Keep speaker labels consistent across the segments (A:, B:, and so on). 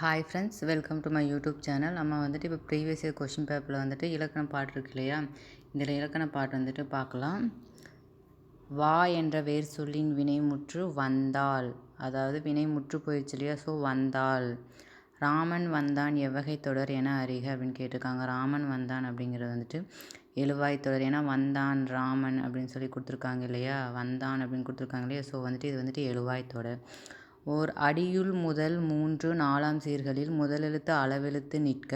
A: Hi friends welcome to my YouTube channel நம்ம வந்துட்டு இப்போ ப்ரீவியஸ் இயர் கொஷின் பேப்பரில் வந்துட்டு இலக்கண பாட்டு இருக்கு இல்லையா? இதில் இலக்கண பாட்டு வந்துட்டு பார்க்கலாம். வா என்ற வேர் சொல்லின் வினைமுற்று வந்தாள். அதாவது வினைமுற்று போயிடுச்சு இல்லையா? ஸோ வந்தாள். ராமன் வந்தான் எவ்வகை தொடர் என அறிக அப்படின்னு கேட்டிருக்காங்க. ராமன் வந்தான் அப்படிங்கிறது வந்துட்டு எழுவாய் தொடர். ஏன்னா வந்தான் ராமன் அப்படின்னு சொல்லி கொடுத்துருக்காங்க இல்லையா? வந்தான் அப்படின்னு கொடுத்துருக்காங்க இல்லையா? ஸோ வந்துட்டு இது வந்துட்டு எழுவாய் தொடர். ஓர் அடியுள் முதல் மூன்று நாலாம் சீர்களில் முதலெழுத்து அளவெழுத்து நிற்க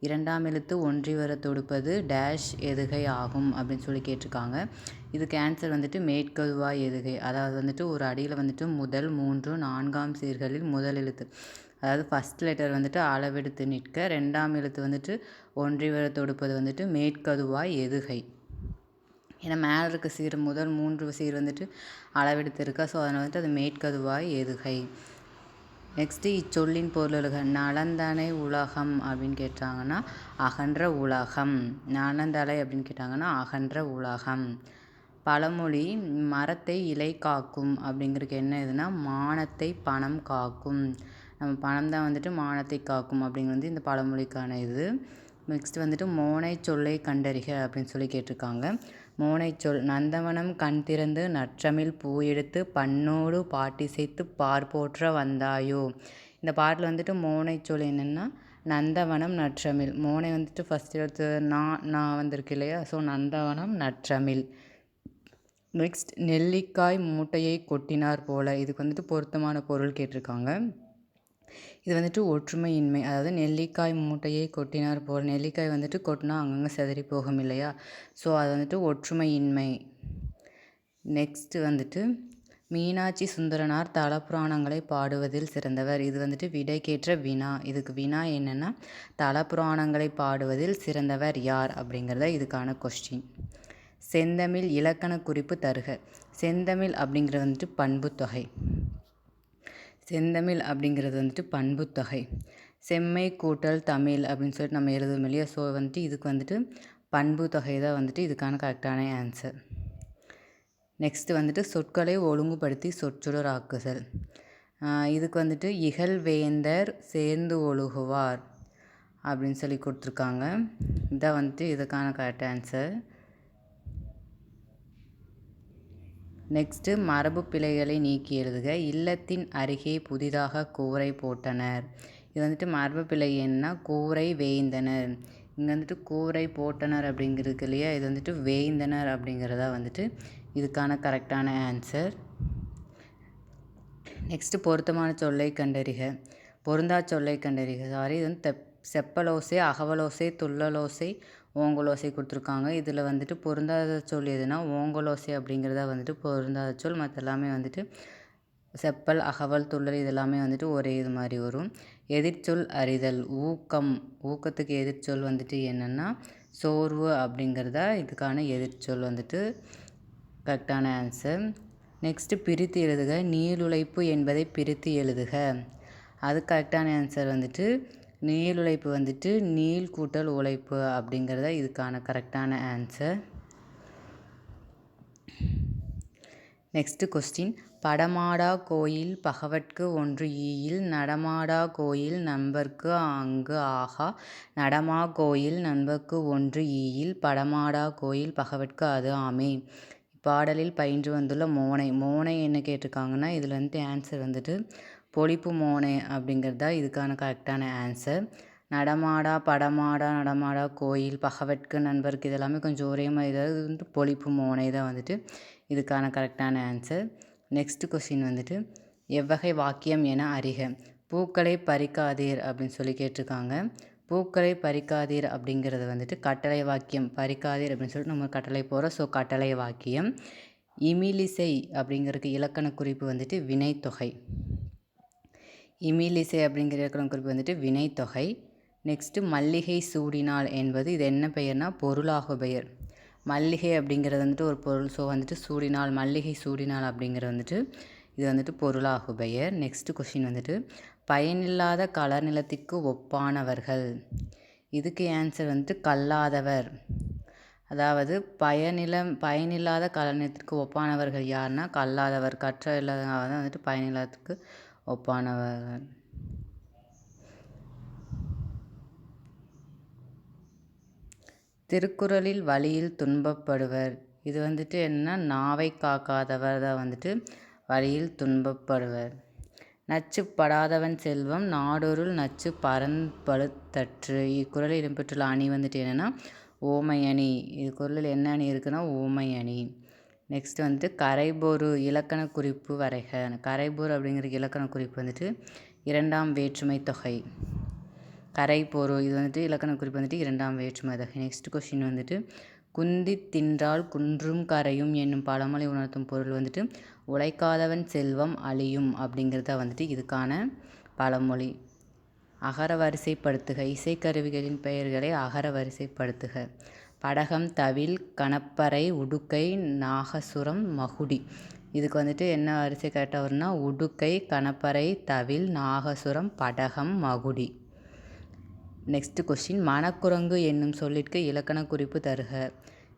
A: இரண்டாம் எழுத்து ஒன்றி வர தொடுப்பது டேஷ் எதுகை ஆகும் அப்படின்னு சொல்லி கேட்டிருக்காங்க. இதுக்கு ஆன்சர் வந்துட்டு மேற்கதுவாய் எதுகை அதாவது வந்துட்டு ஒரு அடியில் வந்துட்டு முதல் மூன்று நான்காம் சீர்களில் முதல் எழுத்து. அதாவது ஃபஸ்ட் லெட்டர் வந்துட்டு அளவெடுத்து நிற்க ரெண்டாம் எழுத்து வந்துட்டு ஒன்றி வர தொடுப்பது வந்துட்டு மேற்கதுவாய் எதுகை. ஏன்னா மேலே இருக்க சீர் முதல் மூன்று சீர் வந்துட்டு அளவெடுத்து இருக்கா. ஸோ அதனால் வந்துட்டு அது மேற்கதுவாய் எதுகை நெக்ஸ்ட்டு இச்சொல்லின் பொருளுக நலந்தனை உலகம் அப்படின்னு கேட்டாங்கன்னா அகன்ற உலகம் நலந்தலை அப்படின்னு கேட்டாங்கன்னா அகன்ற உலகம் பழமொழி மரத்தை இலை காக்கும் அப்படிங்கிறதுக்கு என்ன இதுனா மானத்தை பணம் காக்கும் நம்ம பணம் தான் வந்துட்டு மானத்தை காக்கும் அப்படிங்கிறது இந்த பழமொழிக்கான இது. நெக்ஸ்ட் வந்துட்டு மோனை சொல்லை கண்டறிக அப்படின்னு சொல்லி கேட்டிருக்காங்க. மோனைச்சொல் நந்தவனம் கண் திறந்து நற்றமிழ் பூ எடுத்து பண்ணோடு பாட்டிசைத்து பார் போற்ற வந்தாயோ? இந்த பாட்டில் வந்துட்டு மோனைச்சொல் என்னென்னா நந்தவனம் நற்றமிழ். மோனை வந்துட்டு ஃபஸ்ட் எடுத்து நான் நான் வந்திருக்கு இல்லையா? ஸோ நந்தவனம் நற்றமிழ். நெக்ஸ்ட் நெல்லிக்காய் மூட்டையை கொட்டினார் போல. இதுக்கு வந்துட்டு பொருத்தமான பொருள் கேட்டிருக்காங்க. இது வந்துட்டு ஒற்றுமையின்மை. அதாவது நெல்லிக்காய் மூட்டையை கொட்டினார் போல் நெல்லிக்காய் வந்துட்டு கொட்டினா அங்கங்கே செதறி போகும் இல்லையா? ஸோ அது வந்துட்டு ஒற்றுமையின்மை. நெக்ஸ்ட்டு வந்துட்டு மீனாட்சி சுந்தரனார் தலப்புராணங்களை பாடுவதில் சிறந்தவர். இது வந்துட்டு விடைக்கேற்ற வினா. இதுக்கு வினா என்னென்னா தலப்புராணங்களை பாடுவதில் சிறந்தவர் யார் அப்படிங்கிறத இதுக்கான கொஸ்டின் செந்தமிழ் இலக்கண குறிப்பு தருக. செந்தமிழ் அப்படிங்கிறது வந்துட்டு பண்புத்தொகை செந்தமிழ் அப்படிங்கிறது வந்துட்டு பண்புத்தொகை செம்மை கூட்டல் தமிழ் அப்படின்னு சொல்லிட்டு நம்ம எழுதுவோம் இல்லையா? ஸோ வந்துட்டு இதுக்கு வந்துட்டு பண்புத்தொகை தான் வந்துட்டு இதுக்கான கரெக்டான ஆன்சர் நெக்ஸ்ட்டு வந்துட்டு சொற்களை ஒழுங்குபடுத்தி சொற்றொடர் ஆக்குதல். இதுக்கு வந்துட்டு இகழ்வேந்தர் சேர்ந்து ஒழுகுவார் அப்படின்னு சொல்லி கொடுத்துருக்காங்க. இதான் வந்துட்டு இதுக்கான கரெக்ட் ஆன்சர் நெக்ஸ்ட்டு மரபு பிழைகளை நீக்கி எழுதுக. இல்லத்தின் அருகே புதிதாக கூரை போட்டனர். இது வந்துட்டு மரபு பிழை என்ன கூரை வேய்ந்தனர். இங்கே வந்துட்டு கூரை போட்டனர் அப்படிங்கிறதுக்கு இல்லையா? இது வந்துட்டு வேய்ந்தனர் அப்படிங்கிறதா வந்துட்டு இதுக்கான கரெக்டான ஆன்சர். நெக்ஸ்ட்டு பொருத்தமான சொல்லை கண்டறிக. பொருந்தா சொல்லை கண்டறிக. சாரி இது வந்து தெப் செப்பலோசை அகவலோசை துள்ளலோசை ஓங்கலோசை கொடுத்துருக்காங்க. இதில் வந்துட்டு பொருந்தாத சொல் எதுனா ஓங்கலோசை அப்படிங்கிறதா வந்துட்டு பொருந்தாத சொல் மற்ற எல்லாமே வந்துட்டு செப்பல் அகவல் துள்ளல் இதெல்லாமே வந்துட்டு ஒரே இது மாதிரி வரும். எதிர்ச்சொல் அறிதல் ஊக்கம் ஊக்கத்துக்கு எதிர்ச்சொல் வந்துட்டு என்னென்னா சோர்வு அப்படிங்கிறதா இதுக்கான எதிர்ச்சொல் வந்துட்டு கரெக்டான ஆன்சர். நெக்ஸ்ட்டு பிரித்து எழுதுக நீளுழைப்பு என்பதை பிரித்து எழுதுக. அது கரெக்டான ஆன்சர் வந்துட்டு நீள் உழைப்பு வந்துட்டு நீள் கூட்டல் உழைப்பு அப்படிங்கிறத இதுக்கான கரெக்டான ஆன்சர் நெக்ஸ்ட்டு கொஸ்டின் படமாடா கோயில் பகவட்கு ஒன்று ஈயில் நடமாடா கோயில் நண்பர்க்கு அங்கு ஆகா நடமா கோயில் நண்பர்க்கு ஒன்று ஈயில் படமாடா கோயில் பகவட்கு அது ஆமே. பாடலில் பயின்று வந்துள்ள மோனை மோனை என்ன கேட்டிருக்காங்கன்னா இதில் வந்துட்டு ஆன்சர் வந்துட்டு பொழிப்பு மோனை அப்படிங்கிறது தான் இதுக்கான கரெக்டான ஆன்சர் நடமாடா படமாடா நடமாடா கோயில் பகவட்கு நண்பருக்கு இதெல்லாமே கொஞ்சம் ஒரே மாதிரி ஏதாவது வந்துட்டு பொழிப்பு மோனை தான் வந்துட்டு இதுக்கான கரெக்டான ஆன்சர் நெக்ஸ்ட் கொஷின் வந்துட்டு எவ்வகை வாக்கியம் என அறிக. பூக்களை பறிக்காதீர் அப்படின்னு சொல்லி கேட்டிருக்காங்க. பூக்களை பறிக்காதீர் அப்படிங்கிறது வந்துட்டு கட்டளை வாக்கியம். பறிக்காதீர் அப்படின்னு சொல்லிட்டு நம்ம கட்டளை போகிறோம் ஸோ கட்டளை வாக்கியம். இமிலிசை அப்படிங்கிறதுக்கு இலக்கண குறிப்பு வந்துட்டு வினைத்தொகை. இமிலிசை அப்படிங்கிற இலக்கண குறிப்பு வந்துட்டு வினைத்தொகை. நெக்ஸ்ட்டு மல்லிகை சூடினால் என்பது இது என்ன பெயர்னா பொருளாக பெயர். மல்லிகை அப்படிங்கிறது வந்துட்டு ஒரு பொருள். ஸோ வந்துட்டு சூடினால் மல்லிகை சூடினால் அப்படிங்கிறது வந்துட்டு இது வந்துட்டு பொருளாகு பெயர். நெக்ஸ்ட்டு கொஷின் வந்துட்டு பயனில்லாத கலர் நிலத்திற்கு ஒப்பானவர்கள். இதுக்கு ஆன்சர் வந்துட்டு கல்லாதவர். அதாவது பயனிலம் பயனில்லாத கலர் நிலத்திற்கு ஒப்பானவர்கள் யாருன்னா கல்லாதவர். கற்ற இல்லாதவங்க தான் வந்துட்டு பயனில்லாததுக்கு ஒப்பானவர்கள் திருக்குறளில் வழியில் துன்பப்படுவர். இது வந்துட்டு என்ன நாவை காக்காதவர் தான் வந்துட்டு வழியில் துன்பப்படுவர். நச்சுப்படாதவன் செல்வம் நாடொருள் நச்சு பரம்பழுத்தற்று இக்குறளில் இடம்பெற்றுள்ள அணி வந்துட்டு என்னென்னா ஓமை அணி இது குரலில் என்ன அணி இருக்குன்னா ஓமை அணி நெக்ஸ்ட் வந்துட்டு கரைபோரு இலக்கண குறிப்பு வரைக. கரைபோர் அப்படிங்கிற இலக்கண குறிப்பு வந்துட்டு இரண்டாம் வேற்றுமை தொகை. கரைபோரு இது வந்துட்டு இலக்கண குறிப்பு வந்துட்டு இரண்டாம் வேற்றுமை தொகை. நெக்ஸ்ட் கொஷின் வந்துட்டு குந்தி தின்றால் குன்றும் கரையும் என்னும் பழமொழி உணர்த்தும் பொருள் வந்துட்டு உழைக்காதவன் செல்வம் அழியும் அப்படிங்கிறத வந்துட்டு இதுக்கான பழமொழி. அகர வரிசைப்படுத்துக. இசைக்கருவிகளின் பெயர்களை அகர வரிசைப்படுத்துக. படகம் தவில் கணப்பறை உடுக்கை நாகசுரம் மகுடி. இதுக்கு வந்துட்டு என்ன வரிசை கரெக்டாக வரும்னா உடுக்கை கணப்பறை தவில் நாகசுரம் படகம் மகுடி. நெக்ஸ்ட் கொஸ்டின் மணக்குரங்கு என்னும் சொல்லிற்கு இலக்கண குறிப்பு தருக.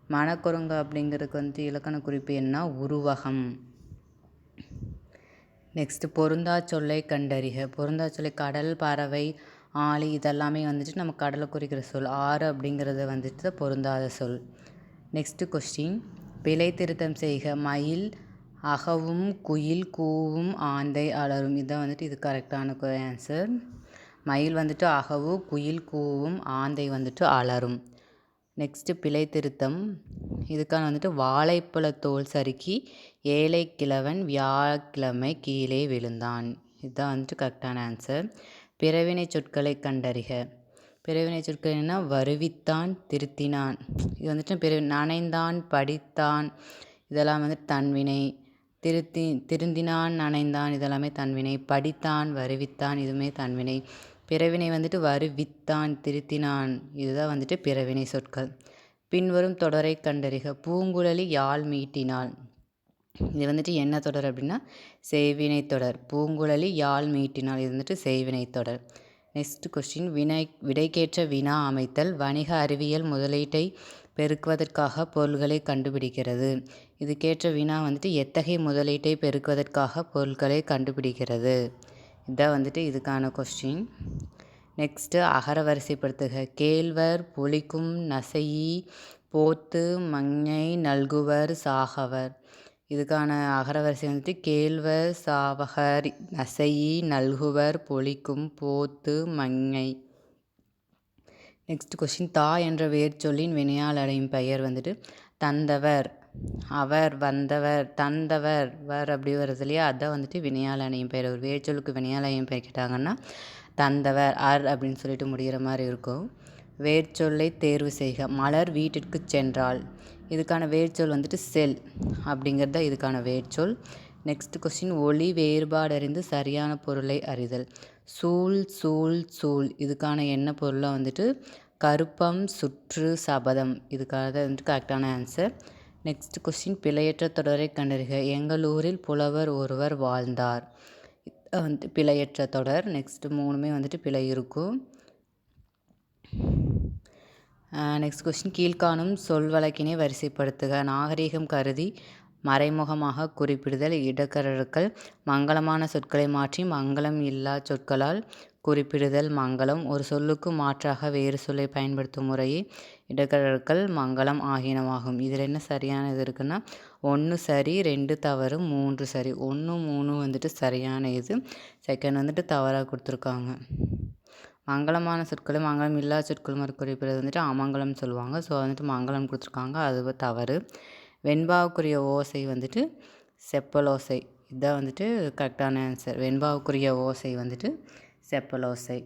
A: மணக்குரங்கு அப்படிங்கிறதுக்கு வந்து இலக்கண குறிப்பு என்ன? உருவகம். நெக்ஸ்ட்டு பொருந்தா சொல்லை கண்டறிக. பொருந்தா சொல்லை கடல் பறவை ஆளி இதெல்லாமே வந்துட்டு நம்ம கடலை குறிக்கிற சொல் ஆறு அப்படிங்கிறது வந்துட்டு பொருந்தாத சொல். நெக்ஸ்ட்டு கொஸ்டின் பிழை திருத்தம் செய்க மயில் அகவும் குயில் கூவும் ஆந்தை அலரும். இதுதான் வந்துட்டு இது கரெக்டான ஆன்சர் மயில் வந்துட்டு அகவு குயில் கூவும் ஆந்தை வந்துட்டு அலரும். நெக்ஸ்ட்டு பிழை திருத்தம். இதுக்கான வந்துட்டு வாழைப்பழ தோல் சறுக்கி ஏழை கிழவன் வியாழக்கிழமை கீழே விழுந்தான். இதுதான் வந்துட்டு கரெக்டான ஆன்சர் பிறவினை சொற்களை கண்டறிக. பிறவினை சொற்கள் என்ன வருவித்தான் திருத்தினான். இது வந்துட்டு பிற நனைந்தான் படித்தான். இதெல்லாம் வந்துட்டு தன்வினை. திருத்தி திருந்தினான் நனைந்தான் இதெல்லாமே தன்வினை. படித்தான் வருவித்தான் இதுவுமே தன்வினை. பிறவினை வந்துட்டு வருவித்தான் திருத்தினான். இதுதான் வந்துட்டு பிறவினை சொற்கள். பின்வரும் தொடரை கண்டறிக. பூங்குழலி யாழ் மீட்டினாள். இது வந்துட்டு என்ன தொடர் அப்படின்னா செய்வினை தொடர். பூங்குழலி யாழ் மீட்டினால் இது வந்துட்டு செய்வினை தொடர். நெக்ஸ்ட் கொஸ்டின் வினை விடைக்கேற்ற வினா அமைத்தல் வணிக அறிவியல் முதலீட்டை பெருக்குவதற்காக பொருள்களை கண்டுபிடிக்கிறது. இதுக்கேற்ற வினா வந்துட்டு எத்தகைய முதலீட்டை பெருக்குவதற்காக பொருட்களை கண்டுபிடிக்கிறது. இதான் வந்துட்டு இதுக்கான கொஸ்டின் நெக்ஸ்ட்டு அகர வரிசைப்படுத்துக. கேழ்வர் புளிக்கும் நசையி போத்து மஞ்சை நல்குவர் சாகவர். இதுக்கான அகரவரிசை வந்துட்டு கேழ்வர் சாவகர் நசையி நல்குவர் பொலிக்கும் போத்து மங்கை நெக்ஸ்ட் கொஸ்டின் தா என்ற வேர்ச்சொல்லின் வினையால் அடையும் பெயர் வந்துட்டு தந்தவர். அவர் வந்தவர் தந்தவர் வர் அப்படி வருது இல்லையா? அதான் வந்துட்டு வினையால் அணையும் பெயர். ஒரு வேர்ச்சொல்லுக்கு வினையால் அணையும் பெயர் கேட்டாங்கன்னா தந்தவர் அர் அப்படின்னு சொல்லிட்டு முடிகிற மாதிரி இருக்கும். வேர்ச்சொல்லை தேர்வு செய்க. மலர் வீட்டிற்கு சென்றால். இதுக்கான வேர்ச்சொல் வந்துட்டு செல் அப்படிங்கிறது தான் இதுக்கான வேர்ச்சொல். நெக்ஸ்ட் கொஸ்டின் ஒளி வேறுபாடறிந்து சரியான பொருளை அறிதல். சூழ் சூழ் சூழ். இதுக்கான என்ன பொருளாக வந்துட்டு? கருப்பம் சுற்று சபதம். இதுக்காக தான் வந்துட்டு கரெக்டான ஆன்சர் நெக்ஸ்ட் கொஸ்டின் பிழையற்ற தொடரை கண்டறிக. எங்கள் ஊரில் புலவர் ஒருவர் வாழ்ந்தார். வந்துட்டு பிழையற்ற தொடர். நெக்ஸ்ட்டு மூணுமே வந்துட்டு பிழை இருக்கும் நெக்ஸ்ட் கொஸ்டின் கீழ்காணும் சொல் வழக்கினை வரிசைப்படுத்துக. நாகரீகம் கருதி மறைமுகமாக குறிப்பிடுதல் இடக்கரர்கள் மங்களமான சொற்களை மாற்றி மங்களம் இல்லா சொற்களால் குறிப்பிடுதல் மங்களம். ஒரு சொல்லுக்கு மாற்றாக வேறு சொல்லை பயன்படுத்தும் முறையே இடக்கரர்கள் மங்களம் ஆகியனவாகும். இதில் என்ன சரியான இது இருக்குன்னா ஒன்று சரி ரெண்டு தவறு மூன்று சரி. ஒன்று மூணு வந்துட்டு சரியான இது. செகண்ட் வந்துட்டு தவறாக கொடுத்துருக்காங்க. மங்களமான சொற்களும் மங்களம் இல்லா சொற்களும் குறிப்பிடுறது வந்துட்டு அமங்கலம் சொல்லுவாங்க. ஸோ வந்துட்டு மங்களம் கொடுத்துருக்காங்க. அது தவறு. வெண்பாவுக்குரிய ஓசை வந்துட்டு செப்பலோசை இதுதான் வந்துட்டு கரெக்டான ஆன்சர் வெண்பாவுக்குரிய ஓசை வந்துட்டு செப்பலோசை